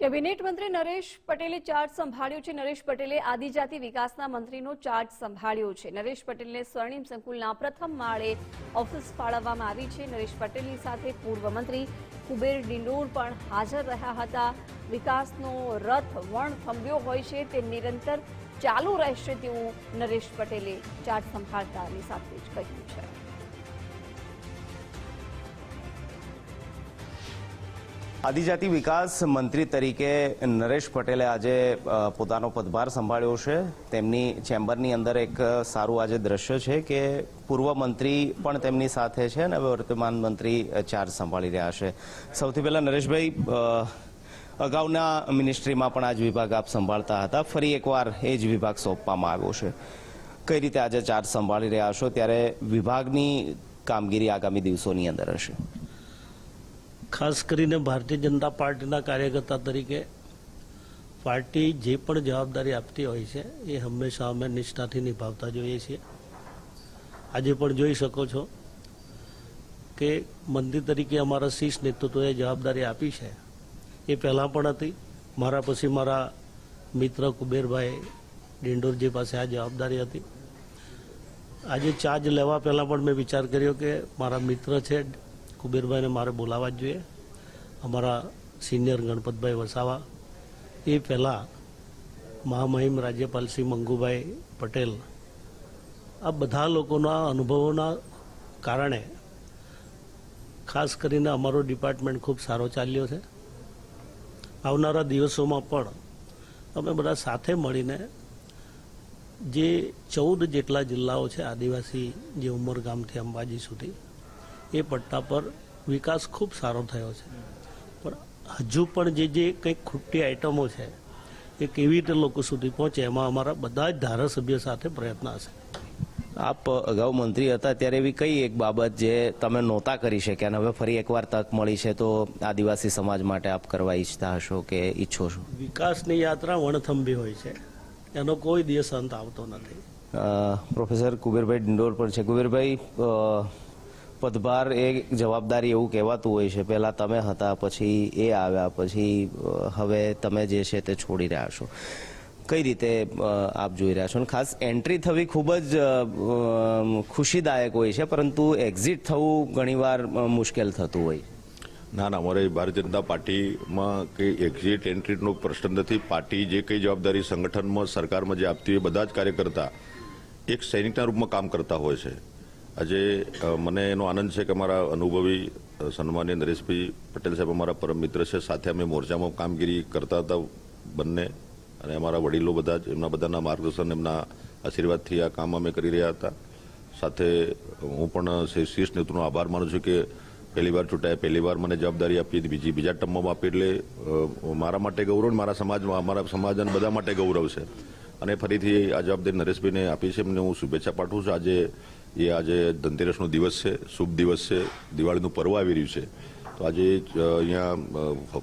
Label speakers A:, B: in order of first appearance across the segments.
A: Cabinet મંત્રી નરેશ પટેલે charge સંભાળ્યો છે. નરેશ પટેલે આદિજાતિ વિકાસના મંત્રીનો ચાર્જ સંભાળ્યો છે. નરેશ પટેલને સ્વર્ણિમ સંકુલના પ્રથમ માળે ઓફિસ ફાળવવામાં આવી છે. નરેશ પટેલની સાથે પૂર્વ મંત્રી કુબેર ડિંડોર પણ હાજર રહ્યા હતા. વિકાસનો રથ વણ થંભ્યો હોય છે. તે નિરંતર ચાલુ રહેશે તેવું નરેશ પટેલે ચાર્જ સંભાળતાની સાથે જ કહ્યું છે.
B: આદિજાતિ વિકાસ મંત્રી તરીકે નરેશ પટેલે આજે પોતાનો પદભાર સંભાળ્યો છે. તેમની ચેમ્બરની અંદર એક સારું આજે દ્રશ્ય છે કે પૂર્વ મંત્રી પણ તેમની સાથે છે અને હવે વર્તમાન મંત્રી ચાર્જ સંભાળી રહ્યા છે. સૌથી પહેલા નરેશભાઈ અગાઉના મિનિસ્ટ્રીમાં પણ આ જ વિભાગ આપ સંભાળતા હતા. ફરી એકવાર એ જ વિભાગ સોંપવામાં આવ્યો છે. કઈ રીતે આજે ચાર્જ સંભાળી રહ્યા છો? ત્યારે વિભાગની કામગીરી આગામી દિવસોની અંદર હશે.
C: ખાસ કરીને ભારતીય જનતા પાર્ટીના કાર્યકર્તા તરીકે પાર્ટી જે પણ જવાબદારી આપતી હોય છે, એ હંમેશા અમે નિષ્ઠાથી નિભાવતા જોઈએ છીએ. આજે પણ જોઈ શકો છો કે મંદિર તરીકે અમારા શીર્ષ નેતૃત્વએ જવાબદારી આપી છે. એ પહેલાં પણ હતી. મારા પછી મારા મિત્ર કુબેરભાઈ ડિંડોરજી પાસે આ જવાબદારી હતી. આજે ચાર્જ લેવા પહેલાં પણ મેં વિચાર કર્યો કે મારા મિત્ર છે કુબેરભાઈને મારે બોલાવવા જ જોઈએ. અમારા સિનિયર ગણપતભાઈ વસાવા. એ પહેલાં મહામહિમ રાજ્યપાલ શ્રી મંગુભાઈ પટેલ. આ બધા લોકોના અનુભવોના કારણે ખાસ કરીને અમારો ડિપાર્ટમેન્ટ ખૂબ સારો ચાલ્યો છે. આવનારા દિવસોમાં પણ અમે બધા સાથે મળીને જે ચૌદ જેટલા જિલ્લાઓ છે આદિવાસી જે ઉમરગામથી અંબાજી સુધી એ પટ્ટા પર વિકાસ ખૂબ સારો થયો છે. પણ હજુ પણ જે જે કંઈક ખૂટતી આઇટમો છે એ કેવી રીતે લોકો સુધી પહોંચે એમાં અમારા બધા જ ધારાસભ્ય સાથે પ્રયત્ન હશે.
B: આપ અગાઉ મંત્રી હતા ત્યારે એવી કઈ એક બાબત જે તમે નહોતા કરી શક્યા અને હવે ફરી એકવાર તક મળી છે તો આદિવાસી સમાજ માટે આપ કરવા ઈચ્છતા હશો કે ઈચ્છો છો?
C: વિકાસની યાત્રા વણથંભી હોય છે. એનો કોઈ દિવસ અંત આવતો નથી.
B: પ્રોફેસર કુબેરભાઈ ડિંડોર પર છે. કુબેરભાઈ પદભાર એ જવાબદારી એવું કહેવાતું હોય છે. પહેલાં તમે હતા, પછી એ આવ્યા, પછી હવે તમે જે છે તે છોડી રહ્યા છો. કઈ રીતે આપ જોઈ રહ્યા છો? અને ખાસ એન્ટ્રી થવી ખૂબ જ ખુશીદાયક હોય છે, પરંતુ એક્ઝિટ થવું ઘણીવાર મુશ્કેલ થતું હોય.
D: ના ના, અમારે ભારતીય જનતા પાર્ટીમાં કંઈ એક્ઝિટ એન્ટ્રીનો પ્રશ્ન નથી. પાર્ટી જે કંઈ જવાબદારી સંગઠનમાં, સરકારમાં જે આપતી હોય, બધા જ કાર્યકર્તા એક સૈનિકના રૂપમાં કામ કરતા હોય છે. આજે મને એનો આનંદ છે કે મારા અનુભવી સન્માનીય નરેશભાઈ પટેલ સાહેબ અમારા પરમ મિત્ર છે. સાથે અમે મોરચામાં કામગીરી કરતા હતા બંને અને અમારા વડીલો બધા જ. એમના બધાના માર્ગદર્શન, એમના આશીર્વાદથી આ કામ અમે કરી રહ્યા હતા. સાથે હું પણ શ્રી શીર્ષ નેતૃત્વનો આભાર માનું છું કે પહેલી વાર ચૂંટાયા, પહેલી વાર મને જવાબદારી આપી બીજી, બીજા ટર્મમાં આપી એટલે મારા માટે ગૌરવ મારા સમાજમાં, અમારા સમાજ અને બધા માટે ગૌરવ છે. અને ફરીથી આ જવાબદારી નરેશભાઈને આપી છે. એમને હું શુભેચ્છા પાઠવું છું. આજે એ આજે ધનતેરસનો દિવસ છે, શુભ દિવસ છે, દિવાળીનું પર્વ આવી રહ્યું છે. તો આજે અહીંયા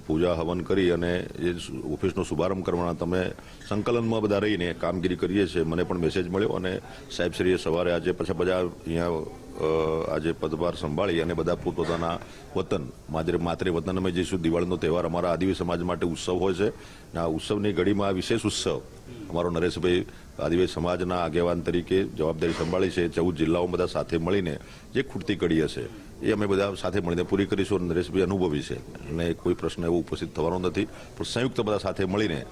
D: પૂજા, હવન કરી અને એ ઓફિસનો શુભારંભ કરવાના તમે સંકલનમાં બધા રહીને કામગીરી કરીએ છીએ. મને પણ મેસેજ મળ્યો અને સાહેબશ્રીએ સવારે આજે પછી બધા અહીંયા આજે પદભાર સંભાળી અને બધા પોતપોતાના વતન, માદરે માત્રે વતન અમે જઈશું દિવાળીનો તહેવાર અમારા આદિવાસી સમાજ માટે ઉત્સવ હોય છે અને આ ઉત્સવની ઘડીમાં આ વિશેષ ઉત્સવ અમારો નરેશભાઈ આદિવાસી સમાજના આગેવાન તરીકે જવાબદારી સંભાળી છે, ચૌદ જિલ્લાઓ બધા સાથે મળીને જે ખૂટતી કડી હશે, એ અમે બધા સાથે મળીને પૂરી કરીશું અને નરેશભાઈ અનુભવી છે. અને કોઈ પ્રશ્ન એવો ઉપસ્થિત થવાનો નથી. પણ સંયુક્ત બધા સાથે મળીને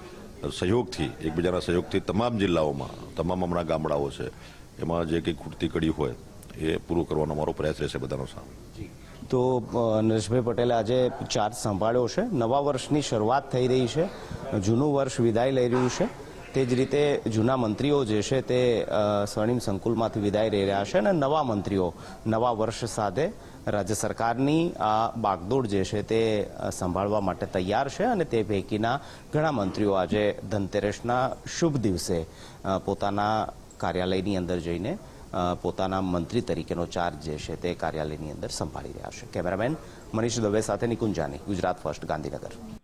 D: સહયોગથી, એકબીજાના સહયોગથી તમામ જિલ્લાઓમાં, તમામ હમણાં ગામડાઓ છે, એમાં જે કંઈ ખૂટતી કડી હોય એ પૂરું કરવાનો અમારો પ્રયાસ રહેશે બધાનો સામે.
B: તો નરેશભાઈ પટેલે આજે ચાર્જ સંભાળ્યો છે. નવા વર્ષની શરૂઆત થઈ રહી છે. જૂનું વર્ષ વિદાય લઈ રહ્યું છે. તે જ રીતે જૂના મંત્રીઓ જે છે તે સ્વર્ણિમ સંકુલમાંથી વિદાય લઈ રહ્યા છે અને નવા મંત્રીઓ નવા વર્ષ સાથે રાજ્ય સરકારની આ બાગદોડ જે છે તે સંભાળવા માટે તૈયાર છે અને તે પૈકીના ઘણા મંત્રીઓ આજે ધનતેરસના શુભ દિવસે પોતાના કાર્યાલયની અંદર જઈને પોતાના મંત્રી તરીકેનો ચાર્જ જે છે તે કાર્યાલયની અંદર સંભાળી રહ્યા છે. કેમેરામેન મનીષ દવે સાથે નિકુંજાની, ગુજરાત ફર્સ્ટ ગાંધીનગર.